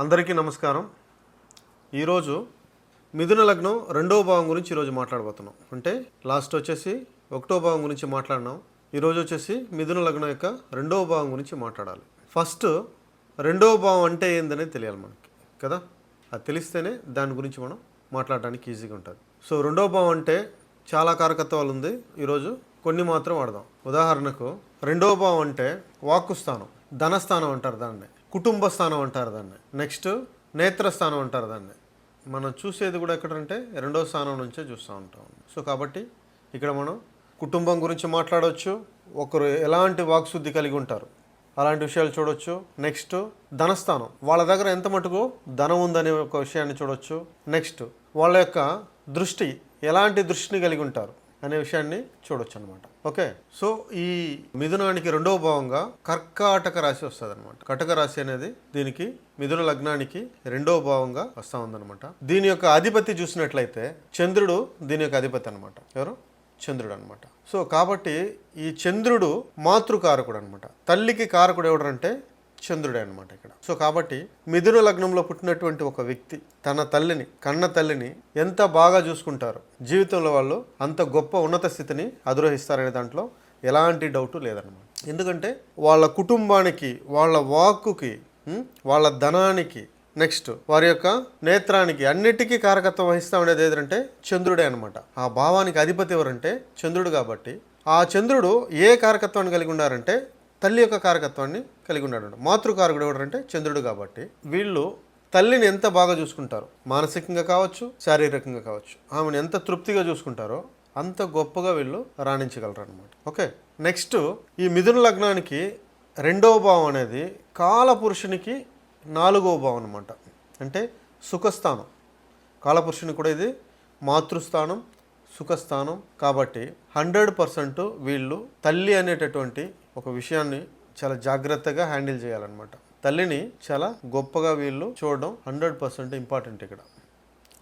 అందరికీ నమస్కారం. ఈరోజు మిథున లగ్నం రెండవ భావం గురించి ఈరోజు మాట్లాడబోతున్నాం. అంటే లాస్ట్ వచ్చేసి ఒకటో భావం గురించి మాట్లాడినాం. ఈరోజు వచ్చేసి మిథున లగ్నం యొక్క రెండవ భావం గురించి మాట్లాడాలి. ఫస్ట్ రెండవ భావం అంటే ఏందనేది తెలియాలి మనకి కదా? అది తెలిస్తేనే దాని గురించి మనం మాట్లాడడానికి ఈజీగా ఉంటుంది. సో రెండవ భావం అంటే చాలా కారకత్వాలు ఉంది. ఈరోజు కొన్ని మాత్రం వాడదాం. ఉదాహరణకు రెండవ భావం అంటే వాక్కు స్థానం ధనస్థానం అంటారు దాన్ని. కుటుంబ స్థానం అంటారు దాన్ని. నెక్స్ట్ నేత్రస్థానం అంటారు దాన్ని. మనం చూసేది కూడా ఎక్కడంటే రెండో స్థానం నుంచే చూస్తూ ఉంటాం. సో కాబట్టి ఇక్కడ మనం కుటుంబం గురించి మాట్లాడవచ్చు ఒకరు ఎలాంటి వాక్శుద్ధి కలిగి ఉంటారు? అలాంటి విషయాలు చూడొచ్చు. నెక్స్ట్ ధనస్థానం. వాళ్ళ దగ్గర ఎంత మటుకు ధనం ఉందనే ఒక విషయాన్ని చూడొచ్చు. నెక్స్ట్ వాళ్ళ యొక్క దృష్టి ఎలాంటి దృష్టిని కలిగి ఉంటారు అనే విషయాన్ని చూడొచ్చు అనమాట ఓకే. సో ఈ మిథునానికి రెండవ భావంగా కర్కాటక రాశి వస్తుంది అనమాట కటక రాశి అనేది దీనికి మిథున లగ్నానికి రెండవ భావంగా వస్తూ ఉందనమాట దీని యొక్క అధిపతి చూసినట్లయితే చంద్రుడు దీని యొక్క అధిపతి అనమాట ఎవరు? చంద్రుడు అనమాట సో కాబట్టి ఈ చంద్రుడు మాతృకారకుడు అనమాట తల్లికి కారకుడు ఎవడంటే చంద్రుడే అనమాట ఇక్కడ. సో కాబట్టి మిథున లగ్నంలో పుట్టినటువంటి ఒక వ్యక్తి తన తల్లిని కన్న తల్లిని ఎంత బాగా చూసుకుంటారు? జీవితంలో వాళ్ళు అంత గొప్ప ఉన్నత స్థితిని అధిరోహిస్తారనే దాంట్లో ఎలాంటి డౌట్ లేదనమాట ఎందుకంటే వాళ్ళ కుటుంబానికి వాళ్ళ వాక్కుకి వాళ్ళ ధనానికి నెక్స్ట్ వారి యొక్క నేత్రానికి అన్నిటికీ కారకత్వం వహిస్తూ ఉండేది ఏదంటే చంద్రుడే అనమాట ఆ భావానికి అధిపతి ఎవరంటే చంద్రుడు కాబట్టి ఆ చంద్రుడు ఏ కారకత్వాన్ని కలిగి ఉన్నారంటే తల్లి యొక్క కారకత్వాన్ని కలిగి ఉన్నాడు మాతృకారకుడు ఎవడంటే చంద్రుడు కాబట్టి వీళ్ళు తల్లిని ఎంత బాగా చూసుకుంటారు మానసికంగా కావచ్చు శారీరకంగా కావచ్చు ఆమెను ఎంత తృప్తిగా చూసుకుంటారో అంత గొప్పగా వీళ్ళు రాణించగలరు అనమాట ఓకే? నెక్స్ట్ ఈ మిథున లగ్నానికి రెండవ భావం అనేది కాలపురుషునికి నాలుగవ భావం అనమాట అంటే సుఖస్థానం. కాలపురుషుని కూడా ఇది మాతృస్థానం సుఖస్థానం కాబట్టి హండ్రెడ్ పర్సెంట్ వీళ్ళు తల్లి అనేటటువంటి ఒక విషయాన్ని చాలా జాగ్రత్తగా హ్యాండిల్ చేయాలన్నమాట. తల్లిని చాలా గొప్పగా వీళ్ళు చూడడం హండ్రెడ్ పర్సెంట్ ఇంపార్టెంట్ ఇక్కడ.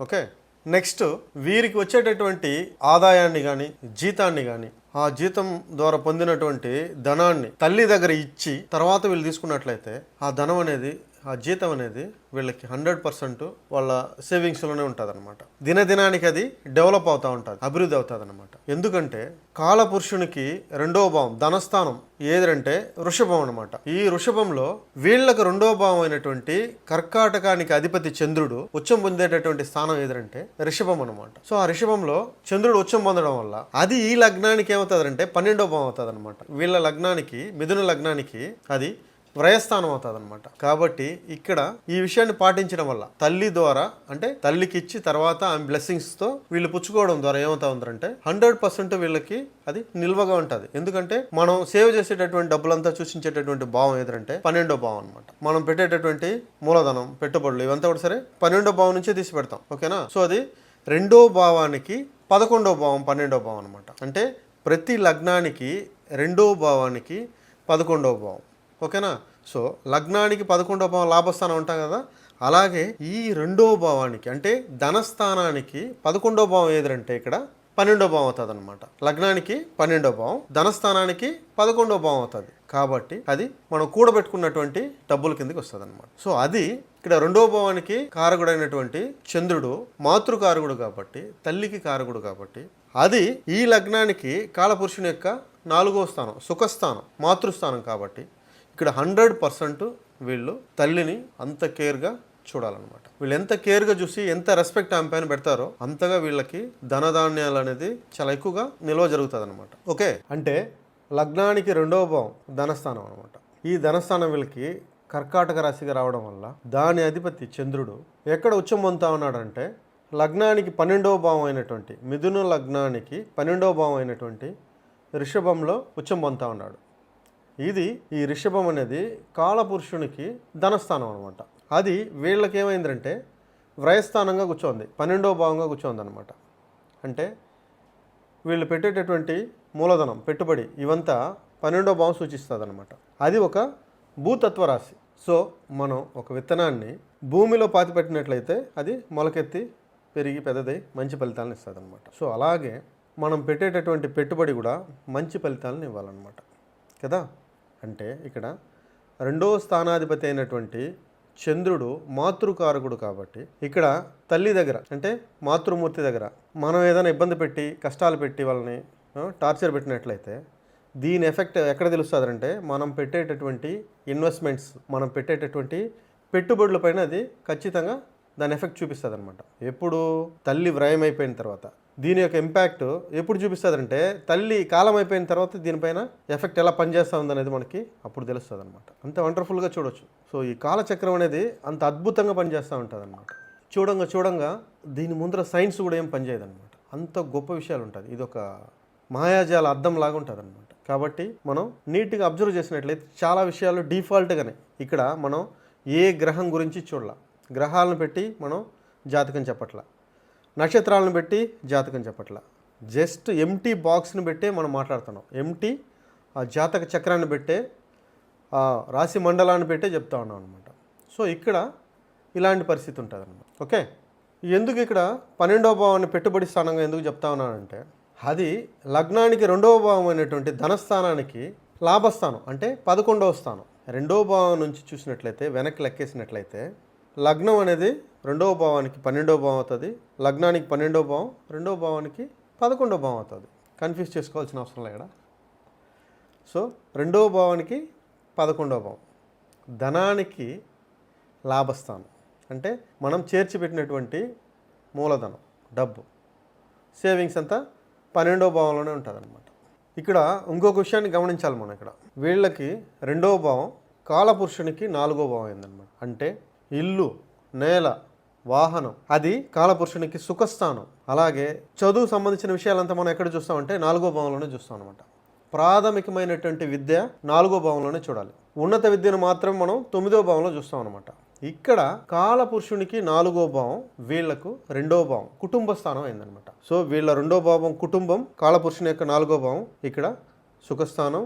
ఓకే? నెక్స్ట్ వీరికి వచ్చేటటువంటి ఆదాయాన్ని కానీ జీతాన్ని కానీ ఆ జీతం ద్వారా పొందినటువంటి ధనాన్ని తల్లి దగ్గర ఇచ్చి తర్వాత వీళ్ళు తీసుకున్నట్లయితే ఆ ధనం అనేది ఆ జీతం అనేది వీళ్ళకి హండ్రెడ్ పర్సెంట్ వాళ్ళ సేవింగ్స్లోనే ఉంటుంది అనమాట దినదినానికి అది డెవలప్ అవుతూ ఉంటుంది అభివృద్ధి అవుతుంది అనమాట ఎందుకంటే కాలపురుషునికి రెండవ భావం ధనస్థానం ఏదంటే వృషభం అనమాట ఈ వృషభంలో వీళ్ళకు రెండవ భావం అయినటువంటి కర్కాటకానికి అధిపతి చంద్రుడు ఉచ్చం పొందేటటువంటి స్థానం ఏదంటే రిషభం అనమాట సో ఆ రిషభంలో చంద్రుడు ఉచ్చం పొందడం వల్ల అది ఈ లగ్నానికి ఏమవుతుందంటే పన్నెండవ భావం అవుతుంది అనమాట వీళ్ళ లగ్నానికి మిథున లగ్నానికి అది వ్రయస్థానం అవుతుంది అనమాట కాబట్టి ఇక్కడ ఈ విషయాన్ని పాటించడం వల్ల తల్లి ద్వారా అంటే తల్లికి ఇచ్చి తర్వాత ఆమె బ్లెస్సింగ్స్తో వీళ్ళు పుచ్చుకోవడం ద్వారా ఏమవుతా ఉందంటే హండ్రెడ్ పర్సెంట్ వీళ్ళకి అది నిల్వగా ఉంటుంది. ఎందుకంటే మనం సేవ్ చేసేటటువంటి డబ్బులంతా సూచించేటటువంటి భావం ఏదంటే పన్నెండో భావం అనమాట మనం పెట్టేటటువంటి మూలధనం పెట్టుబడులు ఇవంతా కూడా సరే పన్నెండో భావం నుంచే తీసి పెడతాం. ఓకేనా? సో అది రెండో భావానికి పదకొండో భావం పన్నెండో భావం అనమాట అంటే ప్రతి లగ్నానికి రెండో భావానికి పదకొండవ భావం. ఓకేనా? సో లగ్నానికి పదకొండవ భావం లాభస్థానం ఉంటాం కదా? అలాగే ఈ రెండో భావానికి అంటే ధనస్థానానికి పదకొండో భావం ఏదంటే ఇక్కడ పన్నెండో భావం అవుతుంది అనమాట లగ్నానికి పన్నెండో భావం ధనస్థానానికి పదకొండో భావం అవుతుంది. కాబట్టి అది మనం కూడబెట్టుకున్నటువంటి డబ్బుల కిందకి వస్తుంది అనమాట సో అది ఇక్కడ రెండో భావానికి కారకుడైనటువంటి చంద్రుడు మాతృకారకుడు కాబట్టి తల్లికి కారకుడు కాబట్టి అది ఈ లగ్నానికి కాలపురుషుని యొక్క నాలుగో స్థానం సుఖస్థానం మాతృస్థానం కాబట్టి ఇక్కడ హండ్రెడ్ పర్సెంట్ వీళ్ళు తల్లిని అంత కేర్గా చూడాలన్నమాట. వీళ్ళు ఎంత కేర్గా చూసి ఎంత రెస్పెక్ట్ ఆమె పైన పెడతారో అంతగా వీళ్ళకి ధనధాన్యాలు అనేది చాలా ఎక్కువగా నిల్వ జరుగుతుంది అనమాట ఓకే? అంటే లగ్నానికి రెండవ భావం ధనస్థానం అనమాట ఈ ధనస్థానం వీళ్ళకి కర్కాటక రాశిగా రావడం వల్ల దాని అధిపతి చంద్రుడు ఎక్కడ ఉచ్చం పొందుతా ఉన్నాడంటే లగ్నానికి పన్నెండవ భావం అయినటువంటి మిథున లగ్నానికి పన్నెండవ భావం అయినటువంటి రిషభంలో ఉచ్చం పొందుతా ఉన్నాడు. ఇది ఈ రిషభం అనేది కాలపురుషునికి ధనస్థానం అనమాట అది వీళ్ళకి ఏమైందంటే వ్రయస్థానంగా కూర్చోంది పన్నెండవ భావంగా కూర్చోంది అనమాట అంటే వీళ్ళు పెట్టేటటువంటి మూలధనం పెట్టుబడి ఇవంతా పన్నెండో భావం సూచిస్తుంది అనమాట అది ఒక భూతత్వ రాశి. సో మనం ఒక విత్తనాన్ని భూమిలో పాతిపెట్టినట్లయితే అది మొలకెత్తి పెరిగి పెద్దదై మంచి ఫలితాలను ఇస్తుంది అనమాట సో అలాగే మనం పెట్టేటటువంటి పెట్టుబడి కూడా మంచి ఫలితాలను ఇవ్వాలన్నమాట. కదా? అంటే ఇక్కడ రెండో స్థానాధిపతి అయినటువంటి చంద్రుడు మాతృకారకుడు కాబట్టి ఇక్కడ తల్లి దగ్గర అంటే మాతృమూర్తి దగ్గర మనం ఏదైనా ఇబ్బంది పెట్టి కష్టాలు పెట్టి వాళ్ళని టార్చర్ పెట్టినట్లయితే దీని ఎఫెక్ట్ ఎక్కడ తెలుస్తుంది అంటే మనం పెట్టేటటువంటి ఇన్వెస్ట్మెంట్స్ మనం పెట్టేటటువంటి పెట్టుబడుల పైన అది ఖచ్చితంగా దాని ఎఫెక్ట్ చూపిస్తుంది అనమాట ఎప్పుడు తల్లి వ్రయం అయిపోయిన తర్వాత దీని యొక్క ఇంపాక్ట్ ఎప్పుడు చూపిస్తుంది అంటే తల్లి కాలం అయిపోయిన తర్వాత దీనిపైన ఎఫెక్ట్ ఎలా పనిచేస్తూ ఉందనేది మనకి అప్పుడు తెలుస్తుంది అనమాట అంత వండర్ఫుల్గా చూడొచ్చు. సో ఈ కాలచక్రం అనేది అంత అద్భుతంగా పనిచేస్తూ ఉంటుంది అనమాట చూడంగా చూడంగా దీని ముందర సైన్స్ కూడా ఏం పనిచేయదు అనమాట అంత గొప్ప విషయాలు ఉంటుంది ఇది ఒక మాయాజాల అద్దం లాగా ఉంటుంది అనమాట కాబట్టి మనం నీట్గా అబ్జర్వ్ చేసినట్లయితే చాలా విషయాలు డిఫాల్ట్గానే ఇక్కడ మనం ఏ గ్రహం గురించి చూడాల. గ్రహాలను పెట్టి మనం జాతకం చెప్పట్ల. నక్షత్రాలను పెట్టి జాతకం చెప్పట్ల. జస్ట్ ఎంటీ బాక్స్ని పెట్టే మనం మాట్లాడుతున్నాం. ఎంటీ ఆ జాతక చక్రాన్ని పెట్టే ఆ రాశి మండలాన్ని పెట్టే చెప్తా ఉన్నాం అనమాట సో ఇక్కడ ఇలాంటి పరిస్థితి ఉంటుంది అనమాట ఓకే? ఎందుకు ఇక్కడ పన్నెండవ భావాన్ని పెట్టుబడి స్థానంగా ఎందుకు చెప్తా ఉన్నానంటే అది లగ్నానికి రెండవ భావం అయినటువంటి ధనస్థానానికి లాభస్థానం అంటే పదకొండవ స్థానం. రెండవ భావం నుంచి చూసినట్లయితే వెనక్కి లెక్కేసినట్లయితే లగ్నం అనేది రెండవ భావానికి పన్నెండవ భావం అవుతుంది. లగ్నానికి పన్నెండవ భావం రెండవ భావానికి పదకొండవ భావం అవుతుంది. కన్ఫ్యూజ్ చేసుకోవాల్సిన అవసరం లేదు సో రెండవ భావానికి పదకొండవ భావం. ధనానికి లాభస్థానం. అంటే మనం చేర్చిపెట్టినటువంటి మూలధనం డబ్బు. సేవింగ్స్ అంతా పన్నెండవ భావంలోనే ఉంటుంది అనమాట ఇక్కడ ఇంకొక విషయాన్ని గమనించాలి మనం ఇక్కడ. వీళ్ళకి రెండవ భావం కాలపురుషునికి నాలుగో భావం అయిందనమాట అంటే ఇల్లు నేల వాహనం. అది కాలపురుషునికి సుఖస్థానం. అలాగే చదువు సంబంధించిన విషయాలంతా మనం ఎక్కడ చూస్తామంటే నాలుగో భావంలోనే చూస్తాం అనమాట ప్రాథమికమైనటువంటి విద్య నాలుగో భావంలోనే చూడాలి. ఉన్నత విద్యను మాత్రం మనం తొమ్మిదో భావంలో చూస్తాం అనమాట ఇక్కడ కాలపురుషునికి నాలుగో భావం వీళ్ళకు రెండో భావం కుటుంబ స్థానం అయిందనమాట సో వీళ్ళ రెండో భావం కుటుంబం కాలపురుషుని యొక్క నాలుగో భావం ఇక్కడ సుఖస్థానం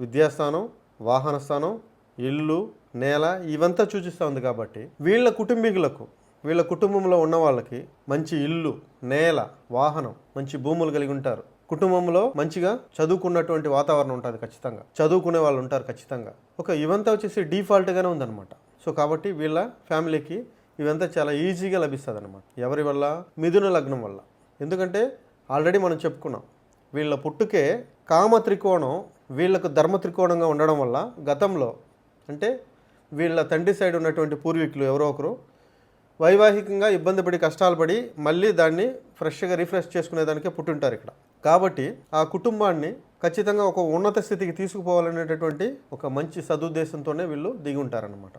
విద్యాస్థానం వాహన స్థానం ఇల్లు నేల ఇవంతా సూచిస్తూ ఉంది కాబట్టి వీళ్ళ కుటుంబీకులకు వీళ్ళ కుటుంబంలో ఉన్న వాళ్ళకి మంచి ఇల్లు నేల వాహనం మంచి భూములు కలిగి ఉంటారు. కుటుంబంలో మంచిగా చదువుకున్నటువంటి వాతావరణం ఉంటుంది ఖచ్చితంగా. చదువుకునే వాళ్ళు ఉంటారు ఖచ్చితంగా. ఒక ఇవంతా వచ్చేసి డిఫాల్ట్గానే ఉందన్నమాట. సో కాబట్టి వీళ్ళ ఫ్యామిలీకి ఇవంతా చాలా ఈజీగా లభిస్తుంది అనమాట ఎవరి వల్ల? మిథున లగ్నం వల్ల. ఎందుకంటే ఆల్రెడీ మనం చెప్పుకున్నాం వీళ్ళ పుట్టుకే కామ త్రికోణం వీళ్ళకు ధర్మ త్రికోణంగా ఉండడం వల్ల గతంలో అంటే వీళ్ళ తండ్రి సైడ్ ఉన్నటువంటి పూర్వీకులు ఎవరో ఒకరు వైవాహికంగా ఇబ్బంది పడి కష్టాలు పడి మళ్ళీ దాన్ని ఫ్రెష్గా రిఫ్రెష్ చేసుకునేదానికే పుట్టుంటారు ఇక్కడ. కాబట్టి ఆ కుటుంబాన్ని ఖచ్చితంగా ఒక ఉన్నత స్థితికి తీసుకుపోవాలనేటటువంటి ఒక మంచి సదుద్దేశంతోనే వీళ్ళు దిగి ఉంటారనమాట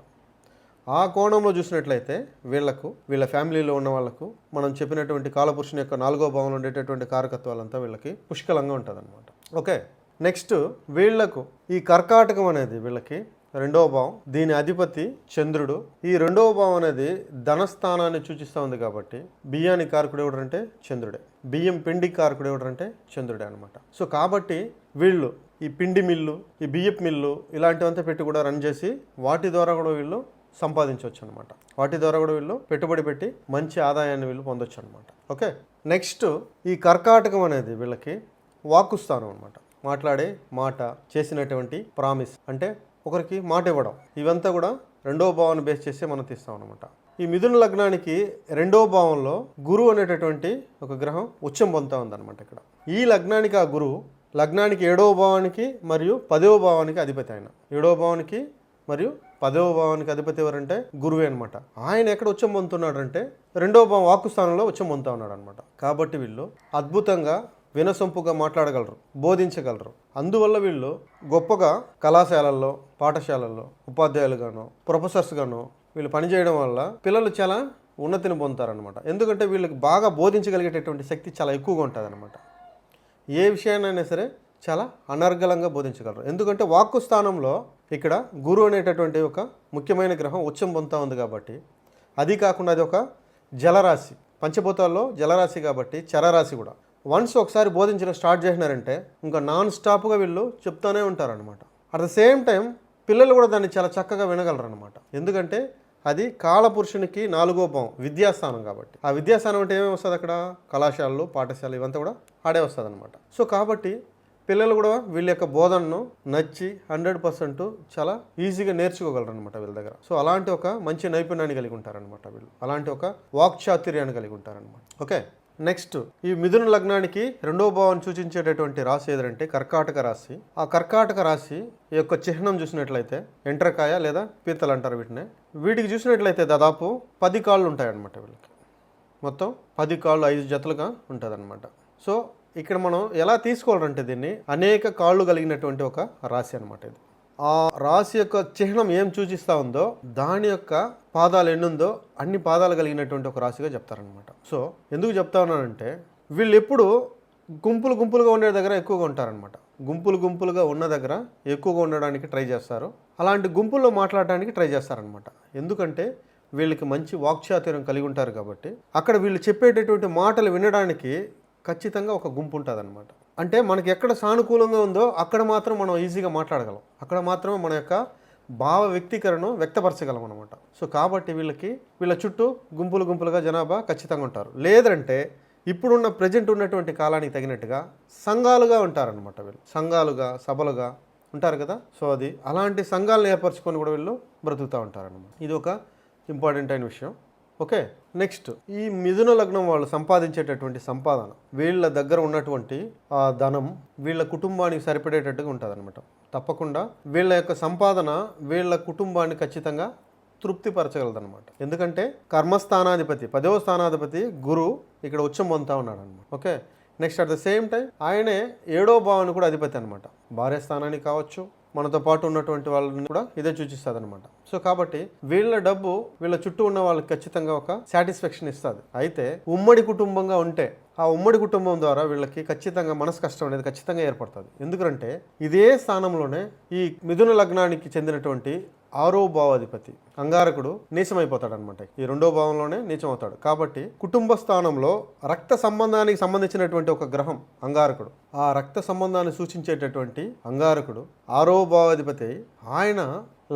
ఆ కోణంలో చూసినట్లయితే వీళ్ళకు వీళ్ళ ఫ్యామిలీలో ఉన్న వాళ్ళకు మనం చెప్పినటువంటి కాలపురుషుని యొక్క నాలుగో భావంలో ఉండేటటువంటి కారకత్వాలంతా వీళ్ళకి పుష్కలంగా ఉంటుంది ఓకే నెక్స్ట్ వీళ్ళకు ఈ కర్కాటకం అనేది వీళ్ళకి రెండవ భావం దీని అధిపతి చంద్రుడు. ఈ రెండవ భావం అనేది ధనస్థానాన్ని సూచిస్తూ ఉంది కాబట్టి బియ్యానికి కారకుడు ఎవడంటే చంద్రుడే. బియ్యం పిండి కారకుడు ఎవడంటే చంద్రుడే అనమాట సో కాబట్టి వీళ్ళు ఈ పిండి మిల్లు ఈ బియ్యపు మిల్లు ఇలాంటివంతా పెట్టి కూడా రన్ చేసి వాటి ద్వారా కూడా వీళ్ళు సంపాదించవచ్చు అనమాట వాటి ద్వారా కూడా వీళ్ళు పెట్టుబడి పెట్టి మంచి ఆదాయాన్ని వీళ్ళు పొందొచ్చు అనమాట ఓకే? నెక్స్ట్ ఈ కర్కాటకం అనేది వీళ్ళకి వాకుస్థానం అనమాట మాట్లాడే మాట చేసినటువంటి ప్రామిస్ అంటే ఒకరికి మాట ఇవ్వడం. ఇవంతా కూడా రెండవ భావాన్ని బేస్ చేసి మనం తీస్తాం అనమాట ఈ మిథున లగ్నానికి రెండవ భావంలో గురువు అనేటటువంటి ఒక గ్రహం ఉచ్చం పొందుతా ఉందన్నమాట ఇక్కడ. ఈ లగ్నానికి ఆ గురువు లగ్నానికి ఏడవ భావానికి మరియు పదవ భావానికి అధిపతి ఆయన. ఏడవ భావానికి మరియు పదవ భావానికి అధిపతి ఎవరంటే గురువే అనమాట ఆయన ఎక్కడ ఉచ్చం పొందుతున్నాడంటే రెండవ భావం వాక్కు స్థానంలో ఉచ్చం పొందుతా ఉన్నాడు అనమాట కాబట్టి వీళ్ళు అద్భుతంగా వినసొంపుగా మాట్లాడగలరు బోధించగలరు. అందువల్ల వీళ్ళు గొప్పగా కళాశాలల్లో పాఠశాలల్లో ఉపాధ్యాయులుగానో ప్రొఫెసర్స్గానో వీళ్ళు పనిచేయడం వల్ల పిల్లలు చాలా ఉన్నతిని పొందుతారనమాట ఎందుకంటే వీళ్ళకి బాగా బోధించగలిగేటటువంటి శక్తి చాలా ఎక్కువగా ఉంటుంది ఏ విషయాన్నైనా సరే చాలా అనర్గళంగా బోధించగలరు. ఎందుకంటే వాక్కు స్థానంలో ఇక్కడ గురువు అనేటటువంటి ఒక ముఖ్యమైన గ్రహం ఉచ్చం పొందుతా ఉంది కాబట్టి అది కాకుండా అది ఒక జలరాశి. పంచభూతాల్లో జలరాశి కాబట్టి చరరాశి కూడా. వన్స్ ఒకసారి బోధించడం స్టార్ట్ చేసినారంటే ఇంకా నాన్ స్టాప్గా వీళ్ళు చెప్తూనే ఉంటారనమాట అట్ ద సేమ్ టైం పిల్లలు కూడా దాన్ని చాలా చక్కగా వినగలరు అనమాట ఎందుకంటే అది కాళపురుషునికి నాలుగో భావం విద్యాస్థానం కాబట్టి. ఆ విద్యాస్థానం అంటే ఏమేమి వస్తుంది అక్కడ? కళాశాలలు పాఠశాలలు ఇవంతా కూడా ఆడే వస్తుంది అనమాట సో కాబట్టి పిల్లలు కూడా వీళ్ళ యొక్క బోధనను నచ్చి హండ్రెడ్ పర్సెంట్ చాలా ఈజీగా నేర్చుకోగలరు అనమాట వీళ్ళ దగ్గర. సో అలాంటి ఒక మంచి నైపుణ్యాన్ని కలిగి ఉంటారనమాట వీళ్ళు. అలాంటి ఒక వాక్చాతుర్యాన్ని కలిగి ఉంటారనమాట ఓకే? నెక్స్ట్ ఈ మిథున లగ్నానికి రెండవ భావం సూచించేటటువంటి రాశి ఏదంటే కర్కాటక రాశి. ఆ కర్కాటక రాశి యొక్క చిహ్నం చూసినట్లయితే ఎంట్రకాయ లేదా పీతలు అంటారు వీటిని. వీటికి చూసినట్లయితే దాదాపు పది కాళ్ళు ఉంటాయన్నమాట వీళ్ళకి. మొత్తం పది కాళ్ళు ఐదు జతలుగా ఉంటుంది సో ఇక్కడ మనం ఎలా తీసుకోవాలంటే దీన్ని అనేక కాళ్ళు కలిగినటువంటి ఒక రాశి అనమాట ఇది. ఆ రాశి యొక్క చిహ్నం ఏం సూచిస్తూ ఉందో దాని యొక్క పాదాలు ఎన్నుందో అన్ని పాదాలు కలిగినటువంటి ఒక రాశిగా చెప్తారనమాట సో ఎందుకు చెప్తా ఉన్నానంటే వీళ్ళు ఎప్పుడు గుంపులు గుంపులుగా ఉండే దగ్గర ఎక్కువగా ఉంటారనమాట గుంపులు గుంపులుగా ఉన్న దగ్గర ఎక్కువగా ఉండడానికి ట్రై చేస్తారు. అలాంటి గుంపుల్లో మాట్లాడడానికి ట్రై చేస్తారనమాట ఎందుకంటే వీళ్ళకి మంచి వాక్చాతుర్యం కలిగి ఉంటారు కాబట్టి అక్కడ వీళ్ళు చెప్పేటటువంటి మాటలు వినడానికి ఖచ్చితంగా ఒక గుంపు ఉంటుంది అంటే మనకి ఎక్కడ సానుకూలంగా ఉందో అక్కడ మాత్రం మనం ఈజీగా మాట్లాడగలం. అక్కడ మాత్రమే మన యొక్క భావ వ్యక్తీకరణను వ్యక్తపరచగలం అనమాట సో కాబట్టి వీళ్ళకి వీళ్ళ చుట్టూ గుంపులు గుంపులుగా జనాభా ఖచ్చితంగా ఉంటారు. లేదంటే ఇప్పుడున్న ప్రజెంట్ ఉన్నటువంటి కాలానికి తగినట్టుగా సంఘాలుగా ఉంటారనమాట వీళ్ళు. సంఘాలుగా సభలుగా ఉంటారు కదా? సో అది అలాంటి సంఘాలను ఏర్పరచుకొని కూడా వీళ్ళు బ్రతుకుతూ ఉంటారనమాట ఇది ఒక ఇంపార్టెంట్ అయిన విషయం. Okay next. ఈ మిథున లగ్నం వాళ్ళు సంపాదించేటటువంటి సంపాదన వీళ్ళ దగ్గర ఉన్నటువంటి ఆ ధనం వీళ్ళ కుటుంబానికి సరిపడేటట్టుగా ఉంటుంది అనమాట తప్పకుండా వీళ్ళ యొక్క సంపాదన వీళ్ళ కుటుంబాన్ని ఖచ్చితంగా తృప్తిపరచగలదనమాట ఎందుకంటే కర్మస్థానాధిపతి పదవ స్థానాధిపతి గురు ఇక్కడ ఉచ్చం పొందుతా ఉన్నాడు అనమాట okay next at the same time ఆయనే ఏడో భావాన్ని కూడా అధిపతి అనమాట భార్య స్థానానికి కావచ్చు మనతో పాటు ఉన్నటువంటి వాళ్ళని కూడా ఇదే సూచిస్తుంది అనమాట సో కాబట్టి వీళ్ళ డబ్బు వీళ్ళ చుట్టూ ఉన్న వాళ్ళకి ఖచ్చితంగా ఒక సాటిస్ఫాక్షన్ ఇస్తుంది. అయితే ఉమ్మడి కుటుంబంగా ఉంటే ఆ ఉమ్మడి కుటుంబం ద్వారా వీళ్ళకి ఖచ్చితంగా మనసు కష్టం అనేది ఖచ్చితంగా ఏర్పడుతుంది. ఎందుకంటే ఇదే స్థానంలోనే ఈ మిథున లగ్నానికి చెందినటువంటి ఆరో భావాధిపతి అంగారకుడు నీచమైపోతాడు అనమాట ఈ రెండో భావంలోనే నీచమవుతాడు. కాబట్టి కుటుంబ స్థానంలో రక్త సంబంధానికి సంబంధించినటువంటి ఒక గ్రహం అంగారకుడు. ఆ రక్త సంబంధాన్ని సూచించేటటువంటి అంగారకుడు ఆరో భావాధిపతి ఆయన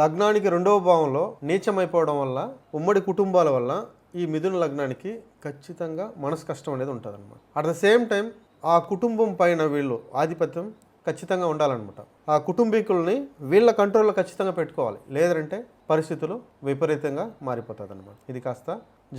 లగ్నానికి రెండవ భావంలో నీచమైపోవడం వల్ల ఉమ్మడి కుటుంబాల వల్ల ఈ మిథున లగ్నానికి ఖచ్చితంగా మనసు కష్టం అనేది ఉంటుంది అనమాట అట్ ద సేమ్ టైం ఆ కుటుంబం పైన వీళ్ళు ఆధిపత్యం ఖచ్చితంగా ఉండాలన్నమాట. ఆ కుటుంబీకుల్ని వీళ్ళ కంట్రోల్లో ఖచ్చితంగా పెట్టుకోవాలి. లేదంటే పరిస్థితులు విపరీతంగా మారిపోతుంది అనమాట ఇది కాస్త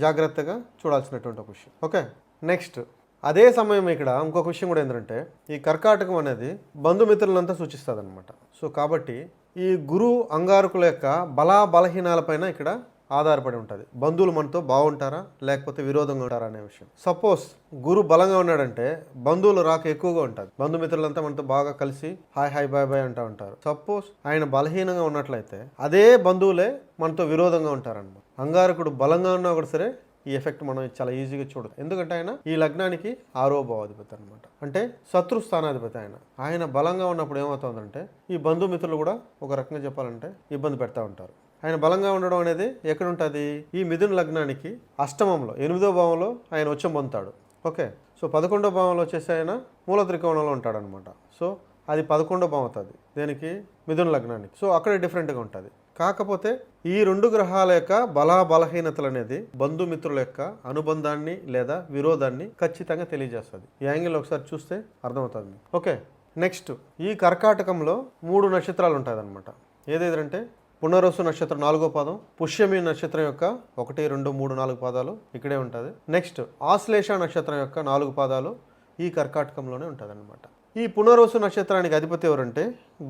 జాగ్రత్తగా చూడాల్సినటువంటి ఒక విషయం. ఓకే నెక్స్ట్ అదే సమయం ఇక్కడ ఇంకొక విషయం కూడా ఏంటంటే ఈ కర్కాటకం అనేది బంధుమిత్రులంతా సూచిస్తుంది అనమాట సో కాబట్టి ఈ గురు అంగారకుల యొక్క బలా బలహీనాలపైన ఇక్కడ ఆధారపడి ఉంటుంది. బంధువులు మనతో బాగుంటారా? లేకపోతే విరోధంగా ఉంటారా అనే విషయం. సపోజ్ గురు బలంగా ఉన్నాడంటే బంధువులు రాక ఎక్కువగా ఉంటుంది బంధుమిత్రులంతా మనతో బాగా కలిసి హాయ్ హాయ్ బాయ్ బాయ్ అంటూ ఉంటారు. సపోజ్ ఆయన బలహీనంగా ఉన్నట్లయితే అదే బంధువులే మనతో విరోధంగా ఉంటారనమాట అంగారకుడు బలంగా ఉన్నా కూడా సరే ఈ ఎఫెక్ట్ మనం చాలా ఈజీగా చూడదు ఎందుకంటే ఆయన ఈ లగ్నానికి ఆరో భావాధిపతి అనమాట అంటే శత్రు స్థానాధిపతి ఆయన. ఆయన బలంగా ఉన్నప్పుడు ఏమవుతుందంటే ఈ బంధుమిత్రులు కూడా ఒక రకంగా చెప్పాలంటే ఇబ్బంది పెడతా ఉంటారు. ఆయన బలంగా ఉండడం అనేది ఎక్కడ ఉంటుంది ఈ మిథున లగ్నానికి అష్టమంలో ఎనిమిదో భావంలో ఆయన ఉచ్చం పొందుతాడు ఓకే? సో పదకొండో భావంలో వచ్చేసి ఆయన మూల త్రికోణంలో ఉంటాడనమాట. సో అది పదకొండో భావం అవుతుంది. దేనికి? మిథున లగ్నానికి. సో అక్కడ డిఫరెంట్గా ఉంటుంది. కాకపోతే ఈ రెండు గ్రహాల యొక్క బలా బలహీనతలు అనేది బంధుమిత్రుల యొక్క అనుబంధాన్ని లేదా విరోధాన్ని ఖచ్చితంగా తెలియజేస్తుంది. ఈ యాంగిల్ ఒకసారి చూస్తే అర్థమవుతుంది. ఓకే? నెక్స్ట్ ఈ కర్కాటకంలో మూడు నక్షత్రాలు ఉంటాయి అనమాట ఏదేదంటే పునరసు నక్షత్రం నాలుగో పాదం పుష్యమి నక్షత్రం యొక్క ఒకటి రెండు మూడు నాలుగు పాదాలు ఇక్కడే ఉంటుంది. నెక్స్ట్ ఆశ్లేష నక్షత్రం యొక్క నాలుగు పాదాలు ఈ కర్కాటకంలోనే ఉంటుంది అనమాట ఈ పునర్వసు నక్షత్రానికి అధిపతి ఎవరంటే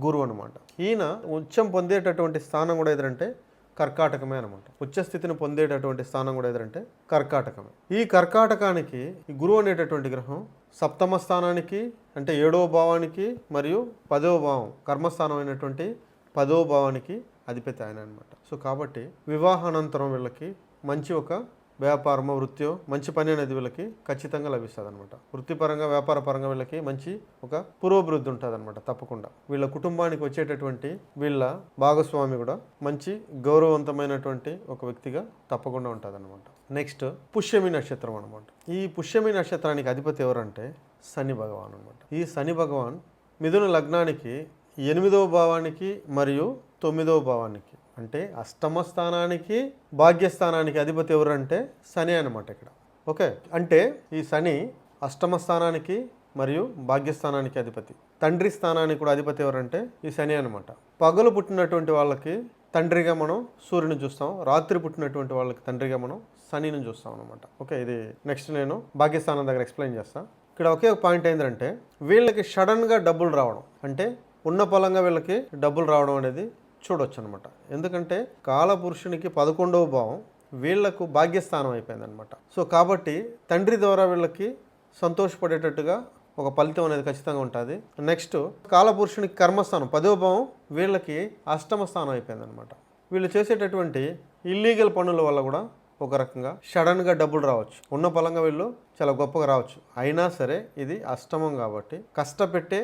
గురువు అనమాట ఈయన ఉచ్చం పొందేటటువంటి స్థానం కూడా ఎదురంటే కర్కాటకమే అనమాట ఉచ్చస్థితిని పొందేటటువంటి స్థానం కూడా ఎదురంటే కర్కాటకమే. ఈ కర్కాటకానికి గురువు అనేటటువంటి గ్రహం సప్తమ స్థానానికి అంటే ఏడవ భావానికి మరియు పదవ భావం కర్మస్థానం అయినటువంటి పదవ భావానికి అధిపతి ఆయన అనమాట సో కాబట్టి వివాహానంతరం వీళ్ళకి మంచి ఒక వ్యాపారమో వృత్తియో మంచి పని అనేది వీళ్ళకి ఖచ్చితంగా లభిస్తుంది అనమాట వృత్తిపరంగా వ్యాపార పరంగా వీళ్ళకి మంచి ఒక పురోభివృద్ధి ఉంటుంది అనమాట తప్పకుండా. వీళ్ళ కుటుంబానికి వచ్చేటటువంటి వీళ్ళ భాగస్వామి కూడా మంచి గౌరవవంతమైనటువంటి ఒక వ్యక్తిగా తప్పకుండా ఉంటుంది అనమాట నెక్స్ట్ పుష్యమి నక్షత్రం అనమాట ఈ పుష్యమి నక్షత్రానికి అధిపతి ఎవరంటే శని భగవాన్ అనమాట ఈ శని భగవాన్ మిథున లగ్నానికి ఎనిమిదవ భావానికి మరియు తొమ్మిదవ భావానికి అంటే అష్టమ స్థానానికి భాగ్యస్థానానికి అధిపతి ఎవరంటే శని అనమాట ఇక్కడ. ఓకే? అంటే ఈ శని అష్టమ స్థానానికి మరియు భాగ్యస్థానానికి అధిపతి. తండ్రి స్థానానికి కూడా అధిపతి ఎవరంటే ఈ శని అనమాట పగలు పుట్టినటువంటి వాళ్ళకి తండ్రిగా మనం సూర్యుని చూస్తాం. రాత్రి పుట్టినటువంటి వాళ్ళకి తండ్రిగా మనం శనిని చూస్తాం అనమాట ఓకే? ఇది నెక్స్ట్ నేను భాగ్యస్థానం దగ్గర ఎక్స్ప్లెయిన్ చేస్తాను ఇక్కడ ఒకే ఒక పాయింట్ ఏంటంటే వీళ్ళకి సడన్గా డబ్బులు రావడం అంటే ఉన్న పొలంగా వీళ్ళకి డబ్బులు రావడం అనేది చూడొచ్చు అనమాట ఎందుకంటే కాలపురుషునికి పదకొండవ భావం వీళ్ళకు భాగ్యస్థానం అయిపోయిందనమాట. సో కాబట్టి తండ్రి ద్వారా వీళ్ళకి సంతోషపడేటట్టుగా ఒక ఫలితం అనేది ఖచ్చితంగా ఉంటుంది. నెక్స్ట్ కాలపురుషునికి కర్మస్థానం పదవ భావం వీళ్ళకి అష్టమ స్థానం అయిపోయిందనమాట. వీళ్ళు చేసేటటువంటి ఇల్లీగల్ పనుల వల్ల కూడా ఒక రకంగా సడన్గా డబ్బులు రావచ్చు. ఉన్న పొలంగా వీళ్ళు చాలా గొప్పగా రావచ్చు. అయినా సరే ఇది అష్టమం కాబట్టి కష్టపెట్టే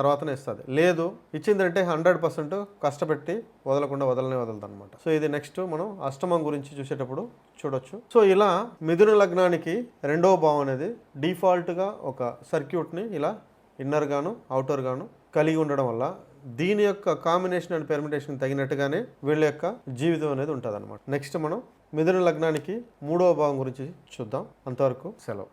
తర్వాతనే ఇస్తుంది. లేదు ఇచ్చిందంటే హండ్రెడ్ పర్సెంట్ కష్టపెట్టి వదలకుండా వదలనే వదలదు అనమాట సో ఇది నెక్స్ట్ మనం అష్టమం గురించి చూసేటప్పుడు చూడొచ్చు. సో ఇలా మిథున లగ్నానికి రెండవ భావం అనేది డిఫాల్ట్గా ఒక సర్క్యూట్ని ఇలా ఇన్నర్ గాను అవుటర్ గాను కలిగి ఉండడం వల్ల దీని యొక్క కాంబినేషన్ అండ్ పెర్మిటేషన్ తగినట్టుగానే వీళ్ళ యొక్క జీవితం అనేది ఉంటుంది అనమాట నెక్స్ట్ మనం మిథున లగ్నానికి మూడవ భావం గురించి చూద్దాం. అంతవరకు సెలవు.